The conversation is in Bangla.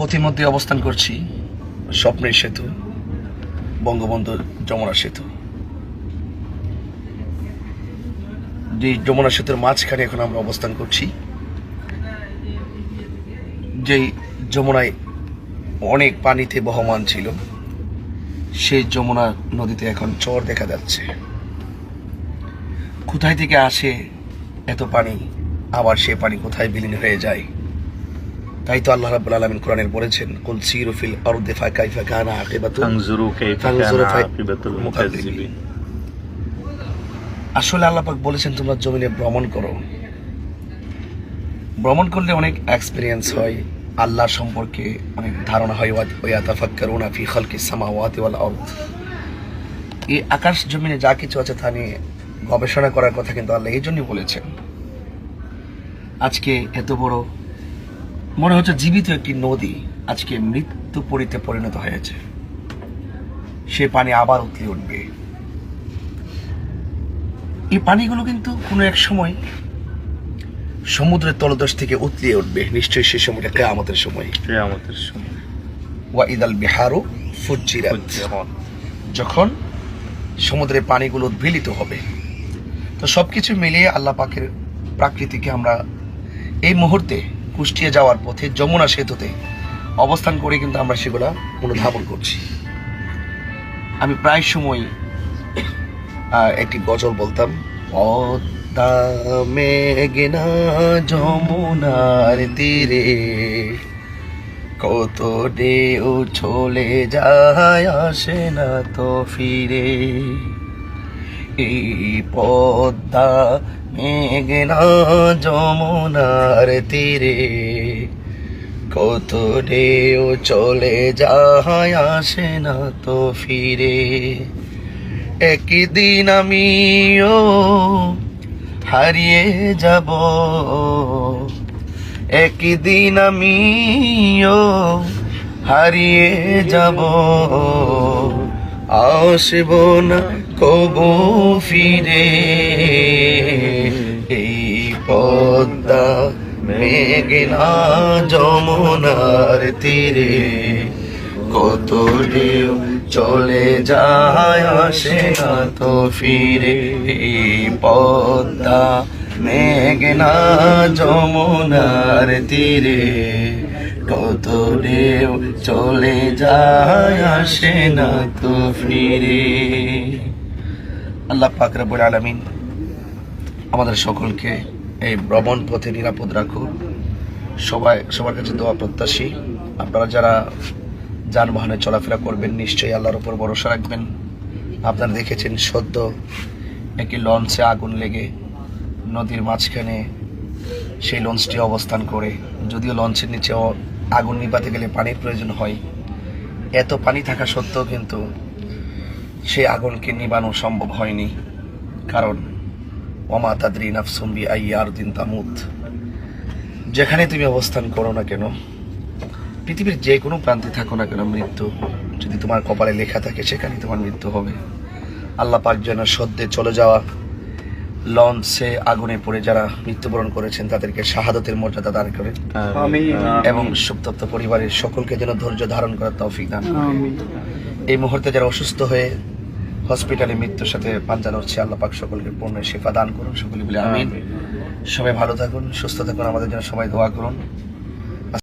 পথিমধ্যে অবস্থান করছি স্বপ্নের সেতু বঙ্গবন্ধু যমুনা সেতু। যে যমুনা সেতুর মাঝখানে এখন আমরা অবস্থান করছি, যেই যমুনায় অনেক পানিতে বহমান ছিল, সেই যমুনা নদীতে এখন চর দেখা যাচ্ছে। কোথায় থেকে আসে এত পানি, আবার সে পানি কোথায় বিলীন হয়ে যায়? তাই তো আল্লাহ রাব্বুল আলামিন কোরআনে বলেছেন কুল সিরু ফিল আরদি ফা কাইফা কানা আকিবাতু ফানজুরু কাইফা কানা আকিবাতুল মুকাজ্জিবিন. আসলে আল্লাহ পাক বলেছেন তোমরা জমিনে ভ্রমণ করো। ভ্রমণ করলে অনেক এক্সপেরিয়েন্স হয়। আল্লাহ সম্পর্কে অনেক ধারণা হয় ওয়া তাফাক্কারুনা ফি খালকি সামাওয়াতি ওয়াল আরদ. এই আকাশ জমিনে যা কিছু আছে তা নিয়ে গবেষণা করার কথা কিন্তু আল্লাহ এই জন্যই বলেছেন। আজকে এত বড় মনে হচ্ছে জীবিত একটি নদী আজকে মৃত্যু পরিতে পরিণত হয়েছে। সে পানি আবার উতলে উঠবে। এই পানিগুলো কিন্তু কোনো এক সময় সমুদ্রের তলদেশ থেকে উতলিয়ে উঠবে। নিশ্চয়ই সে সময়টা কেয়ামতের সময়। কিয়ামতের সময়। ওয়া ইদাল বিহারু ফুজিরাত। যখন সমুদ্রের পানিগুলো উদ্ভিলিত হবে। তো সবকিছু মিলিয়ে আল্লাহ পাকের প্রাকৃতিকে আমরা এই মুহূর্তে কুষ্টিয়া যাওয়ার পথে যমুনা সেতুতে অবস্থান করে কিন্তু আমরা সেগুলা অনুধাবন করছি। আমি প্রায় সময় একটি গজল বলতাম যমুনার তীরে, কত ঢেউ চলে যায় আসে না তো ফিরে। এই পদ্মা মেঘনা যমুনার তীরে কত ঢেউ চলে যায় আসে না তো ফিরে। একদিন আমিও হারিয়ে যাব, একদিন আমিও হারিয়ে যাব। আসব না কবু ফিরে। পদ্মা মেঘনা যমুনার তীরে। কত ঢেউ চলে যায়, আসে না তো ফিরে। পদ্মা, মেঘনা যমুনার তীরে। কত ঢেউ চলে যায়, আসে না তো ফিরে। আল্লাহ পাক রব্বুল আলামিন আমাদের সকলকে এই ভ্রমণ পথে নিরাপদ রাখুন সবাই, সবার কাছে দোয়া প্রত্যাশী। আপনারা যারা যানবাহনে চলাফেরা করবেন, নিশ্চয়ই আল্লাহর উপর ভরসা রাখবেন। আপনারা দেখেছেন সদ্য একটি লঞ্চে আগুন লেগে নদীর মাঝখানে সেই লঞ্চটি অবস্থান করে। যদিও লঞ্চের নিচে আগুন নিভাতে গেলে পানির প্রয়োজন হয়। এত পানি থাকা সত্ত্বেও কিন্তু সেই আগুনকে নিবানো সম্ভব হয়নি। কারণ ওমা তাদরি নাফসুম্বি আইয়ার দিন তামুত। যেখানে তুমি অবস্থান করো না কেন? পৃথিবীর যে কোনো প্রান্তে থাকো না কেন মৃত্যু? যদি তোমার কপালে লেখা থাকে সেখানেই তোমার মৃত্যু হবে। আল্লাহ পাক যেন সদ্যে চলে যাওয়া লঞ্চে আগুনে পড়ে যারা মৃত্যুবরণ করেছেন তাদেরকে শাহাদতের মর্যাদা দান করে। এবং সুপ্তপ্ত পরিবারের সকলকে যেন ধৈর্য ধারণ করার তৌফিক দান এই মুহূর্তে যারা অসুস্থ হয়ে হসপিটালে মৃত্যুর সাথে পাঞ্জা লড়ছে আল্লাহ পাক সকলকে পূর্ণ শেফা দান করুন সকলে বলে আমিন। সবাই ভালো থাকুন সুস্থ থাকুন আমাদের জন্য সবাই দোয়া করুন।